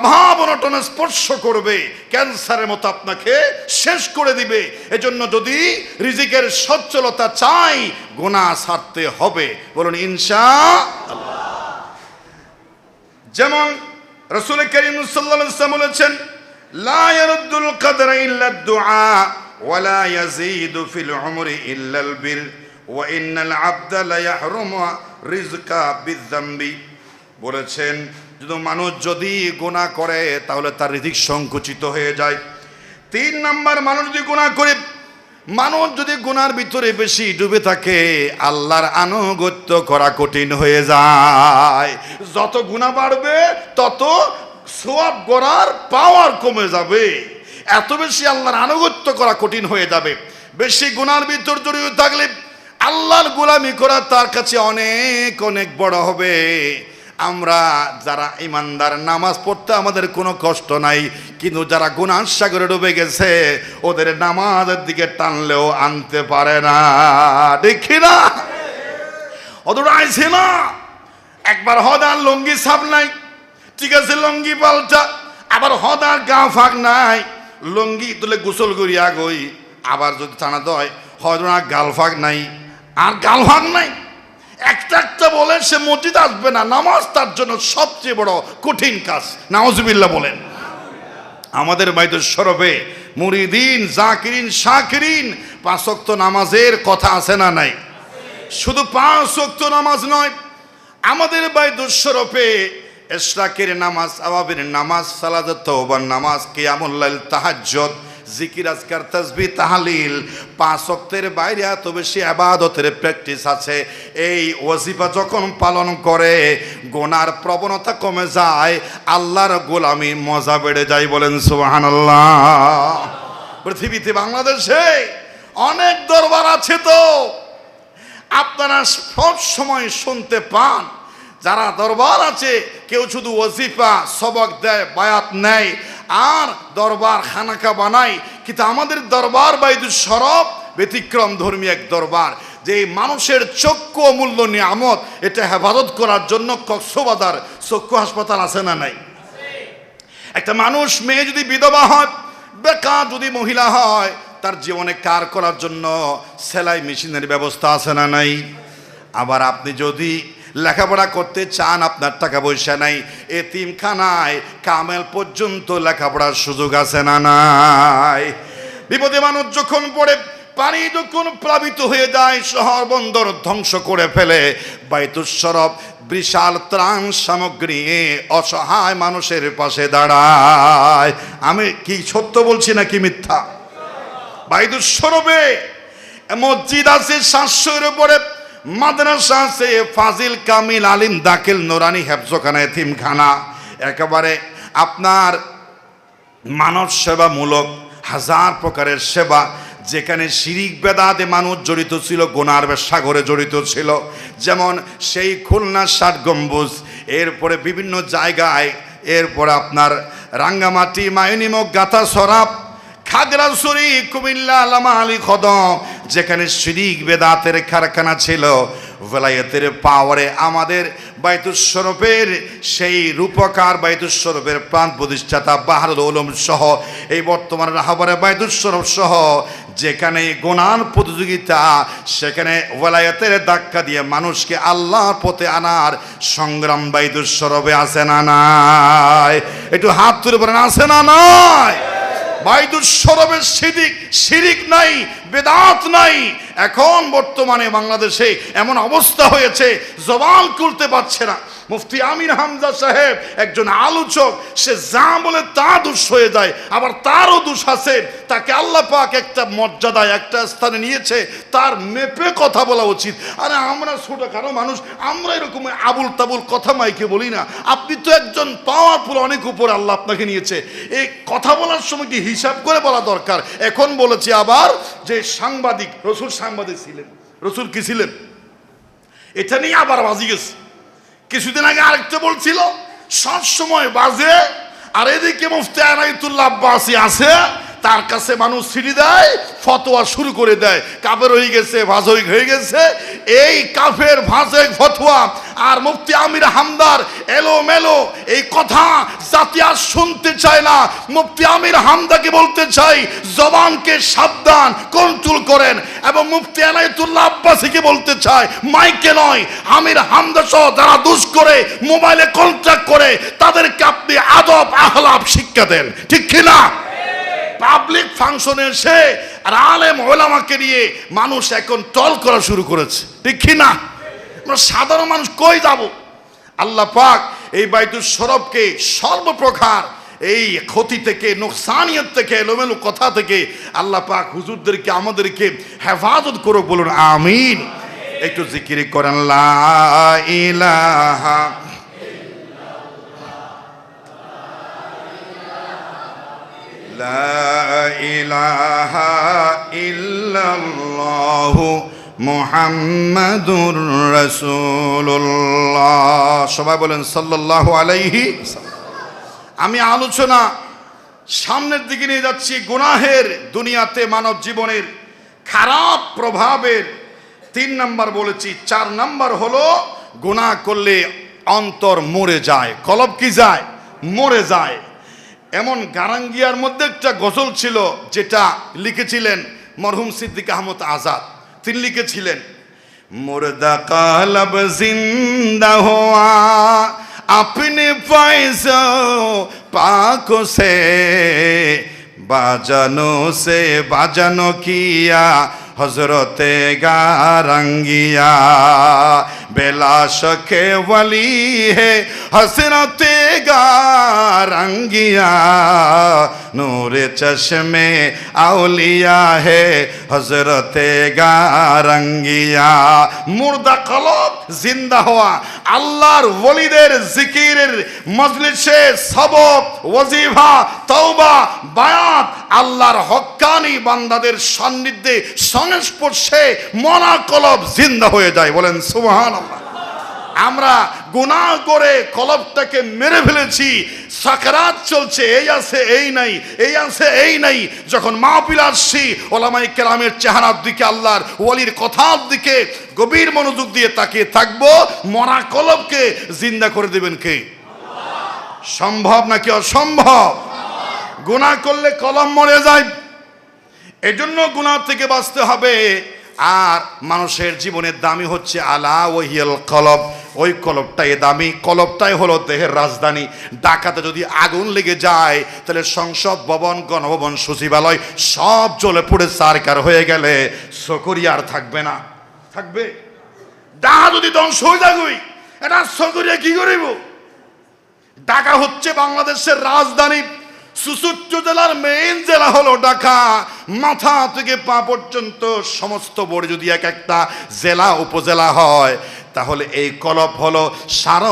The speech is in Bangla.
অভাব অনটনে স্পর্শ করবে, ক্যান্সারের মতো আপনাকে শেষ করে দিবে। এজন্য যদি রিজিকের সচ্ছলতা চাই, গোনা সারতে হবে। বলুন, ইনশা যেমন রসুল করিম সাল্লাম বলেছেন, লা ইয়ারুদ্দুল কদরা ইল্লা দুআ ওয়ালা ইয়াজিদু ফিল উমরি ইল্লা আল বির ওয়া ইন্নাল আবদা লা ইয়াহরুমু রিজকা বিযামবি বলেছেন মানুষ যদি গোনা করে, তাহলে তার হৃদিক সংকুচিত হয়ে যায়। তিন নাম্বার, মানুষ যদি গোনা করে, মানুষ যদি গুনার ভিতরে বেশি ডুবে থাকে, আল্লাহর আনুগত্য করা কঠিন হয়ে যায়। যত গুণা বাড়বে, তত সোয়াব করার পাওয়ার কমে যাবে। এত বেশি আল্লাহর আনুগত্য করা কঠিন হয়ে যাবে। বেশি গুনার ভিতর জড়িয়ে থাকলে, আল্লাহর গোলামি করা তার কাছে অনেক অনেক বড় হবে। আমরা যারা ইমানদার, নামাজ পড়তে আমাদের কোনো কষ্ট নাই, কিন্তু যারা গুনার সাগরে ডুবে গেছে, ওদের নামাজের দিকে টানলেও আনতে পারে না। দেখি না অতটা আইছে না একবার হদার লঙ্গি সাপ নাই, ঠিক আছে, লঙ্গি পাল্টা, আবার হদার গা ফাঁক নাই, লঙ্গি তুলে গোসল করিয়া গই, আবার যদি টানা দয় না গাল ফাঁক নাই, আর গাল ফাঁক নাই। একটা একটা বলেন, সে মসজিদ আসবে না। নামাজ তার জন্য সবচেয়ে বড় কঠিন কাজ। নাওজবিল্লা বলেন। আমাদের বাইদের সরবে মুরিদিন, জাকিরিন, শাকিরিন পাঁচক্ত নামাজের কথা আছে না নাই? শুধু পাঁচ ওয়াক্ত নামাজ নয়, আমাদের বাইদুর সরফে এশরাকের নামাজ আবাবের নামাজ সালাদ নামাজ কিয়ামুল্লাইল তাহাজ্জুদ জিকির, আজকার তাসবিহ, তাহলিল। পাঁচ ওয়াক্তের বাইরে এত বেশি আবাদতের প্র্যাকটিস আছে। এই ওয়াজিফা যখন পালন করে, গোনার প্রবণতা কমে যায়, আল্লাহর গোলামি মজা বেড়ে যায় বলেন সুবহানাল্লাহ। পৃথিবীতে, বাংলাদেশে অনেক দরবার আছে তো। আপনারা সব সময় শুনতে পান, যারা দরবার আছে, কেউ শুধু ওজিফা সবক দেয়, বায়াত নেয় আর দরবার খানাকা বানায় কিন্তু আমাদের দরবার বাইদুর সরব ব্যতিক্রম ধর্মী এক দরবার, যে মানুষের চক্ষু অমূল্য নিয়ামত, এটা হেফাজত করার জন্য কক্সবাজার চক্ষু হাসপাতাল আছে না নাই? একটা মানুষ, মেয়ে যদি বিধবা হয়, বেকার যদি মহিলা হয়, তার জীবনে কার করার জন্য সেলাই মেশিনের ব্যবস্থা আছে না নাই? আবার আপনি যদি লেখাপড়া করতে চান, আপনার টাকা পয়সা নাই। এতিমখানায় কামেল পর্যন্ত লেখাপড়ার সুযোগ আছে না নাই? বিপদে মানুষ যখন পড়ে, পানি যখন প্লাবিত হয়ে যায়, শহর বন্দর ধ্বংস করে ফেলে। বাইতুসরব বিশাল ত্রাণ সামগ্রী অসহায় মানুষের পাশে দাঁড়ায়। আমি কি সত্য বলছি নাকি মিথ্যা? বাইদুস্বরূপে মসজিদ আছে সাতশোর উপরে মাদ্রাসা আছে, ফাজিল কামিল আলিম দাখিল নোরানি হেফজখানা এতিমখানা একেবারে আপনার মানব সেবামূলক হাজার প্রকারের সেবা, যেখানে শিরিক বেদাতে মানুষ জড়িত ছিল, গোনার সাগরে জড়িত ছিল। যেমন সেই খুলনা ষাট গম্বুজ, এরপরে বিভিন্ন জায়গায়, এরপরে আপনার রাঙ্গামাটি মায়নিমক গাথা সরাব খাগড়াছড়ি, কুমিল্লা আলামা আলী খদম যেখানে শিরিক বেদাতের কারখানা ছিল ভেলায়েতের পাওয়ারে আমাদের বাইতুস্বরূপের সেই রূপকার বাইতুস্বরূপের প্রাণ প্রতিষ্ঠাতা বাহারুল ওলম সহ, এই বর্তমান রাহাবারে বাইতুস্বরূপ সহ, যেখানে গোনার প্রতিযোগিতা, সেখানে ওলায়তের ধাক্কা দিয়ে মানুষকে আল্লাহর পথে আনার সংগ্রাম বাইতুস্বরূপে আছে না নাই? একটু হাত তুলে পড়েন আছে না নয় বাইদুর সিদিক শিরিক নাই বেদাত নাই। এখন বর্তমানে বাংলাদেশে এমন অবস্থা হয়েছে জবান খুলতে পারছে না। মুফতি আমির হামজা সাহেব একজন আলোচক, সে যা বলে তা দোষ হয়ে যায়, আবার তারও দোষ আছে। তাকে আল্লাহ পাক একটা মর্যাদায়, একটা স্থানে নিয়েছে, তার মেপে কথা বলা উচিত। আরে আমরা ছোটখাটো মানুষ, আমরা এরকম আবুল তাবুল কথা মাইকে বলি না। আপনি তো একজন পাওয়ারফুল অনেক উপরে আল্লাহ আপনাকে নিয়েছে। এই কথা বলার সময় কি হিসাব করে বলা দরকার? এখন বলেছি আবার যে সাংবাদিক, রসুল সাংবাদিক ছিলেন। রসুল কি ছিলেন? এটা নিয়ে আবার বাজি গেছে। কিছুদিন আগে আরেকটা বলছিল সব সময় বাজে, আর এদিকে মুফতি আনাইতুল্লাহ আব্বাসি আছে, তার কাছে মানুষ সিঁড়ি দেয়, ফতোয়া শুরু করে দেয়। কাবের হয়ে গেছে ভাজ হয়ে গেছে এই কাফের ভাজক ফতুয়া আর মুফতি আমির হামদার এলো মেলো এই কথা জাতি আর শুনতে চায় না। মুফতি আমির হামদাকে বলতে চাই, জবানকে সাবধান, কন্ট্রোল করেন এবং মুফতি আনাইতুল্লাহ আব্বাসীকে বলতে চাই, মাইকে নয়, আমির হামদা সহ যারা দুষ করে, মোবাইলে কন্ট্রাক্ট করে, তাদেরকে আপনি আদব আহলাপ শিক্ষা দেন। ঠিক কিনা? পাবলিক ফাংশনে এসে আর আলেম ওলামাকে নিয়ে মানুষ এখন টল করা শুরু করেছে। ঠিক কিনা আমরা সাধারণ মানুষ কই যাব? আল্লাহ পাক এই বাইতুল সরবকে সর্বপ্রকার এই ক্ষতি থেকে, নোকসানিয়ত থেকে, এলোমেলো কথা থেকে আল্লাহ পাক হুজুরদেরকে, আমাদেরকে হেফাজত করো বলুন, আমিন। একটু জিকির করেন, লা ইলাহা لا إله إلا الله محمد رسول الله সবাই বলেন সাল্লাল্লাহু আলাইহি আমি আলোচনা সামনের দিকে নিয়ে যাচ্ছি গুনাহের দুনিয়াতে মানব জীবনের খারাপ প্রভাবের তিন নাম্বার বলেছি চার নাম্বার হলো গুনাহ করলে অন্তর মরে যায় কলব কি যায় মরে যায় এমন গারাঙ্গিয়ার মধ্যে একটা গজল ছিল যেটা লিখেছিলেন মরহুম সিদ্দিক আহমদ আজাদ। তিনি লিখেছিলেন, মুর্দা কালব জিন্দা হওয়া আপনি পাইছো পাকো সে, বাজানো সে, বাজানো কিয়া হজরতে গারঙ্গিয়া, বেলা শখে বলি হে হসরতে গারঙ্গিয়া, নূরে চশমে আউলিয়া হে হজরতে গারঙ্গিয়া, মুর্দা কলব জিন্দা হওয়া আল্লাহর ওলিদের জিকিরের মজলিসে সবক ওজিভা তৌবা বায়াত, আল্লাহর হক্কানি বান্দাদের সান্নিধ্যে সংস্পর্শে মনাকলব জিন্দা হয়ে যায়। বলেন সুবহানাল্লাহ। আমরা গুনাহ করে কলবটাকে মেরে ফেলেছি, সাকারাত চলছে, এই আছে, এই নাই, এই আছে, এই নাই। যখন মাহফিল আসছি ওলামাই কেরামের চেহারার দিকে, আল্লাহর ওয়ালির কথার দিকে গভীর মনোযোগ দিয়ে তাকিয়ে থাকব, মরা কলবকে জিন্দা করে দেবেন কে? সম্ভব নাকি অসম্ভব? গুনাহ করলে কলম মরে যায়। এজন্য গুনাহ থেকে বাঁচতে হবে। আর মানুষের জীবনের দামি হচ্ছে আলা ওহিয়াল কলব। ওই কলবটাই দামি। কলবটাই হলো দেহের রাজধানী। ডাকাতে যদি আগুন লেগে যায়, তাহলে সংসদ ভবন, গণভবন, সচিবালয় সব জ্বলে পুড়ে সারকার হয়ে গেলে সকরি আর থাকবে না। থাকবে? ডাহা যদি ধ্বংস হয়ে যাগুই এটা সকরিয়া কি করিব? ঢাকা হচ্ছে বাংলাদেশের রাজধানী। সুসুচ্চ জেলার মেইন জেলা হলো ঢাকা। মাথা থেকে পা পর্যন্ত সমস্ত বোর্ড যদি এক একটা জেলা, উপজেলা হয়, তাহলে এই কলপ হলো সারা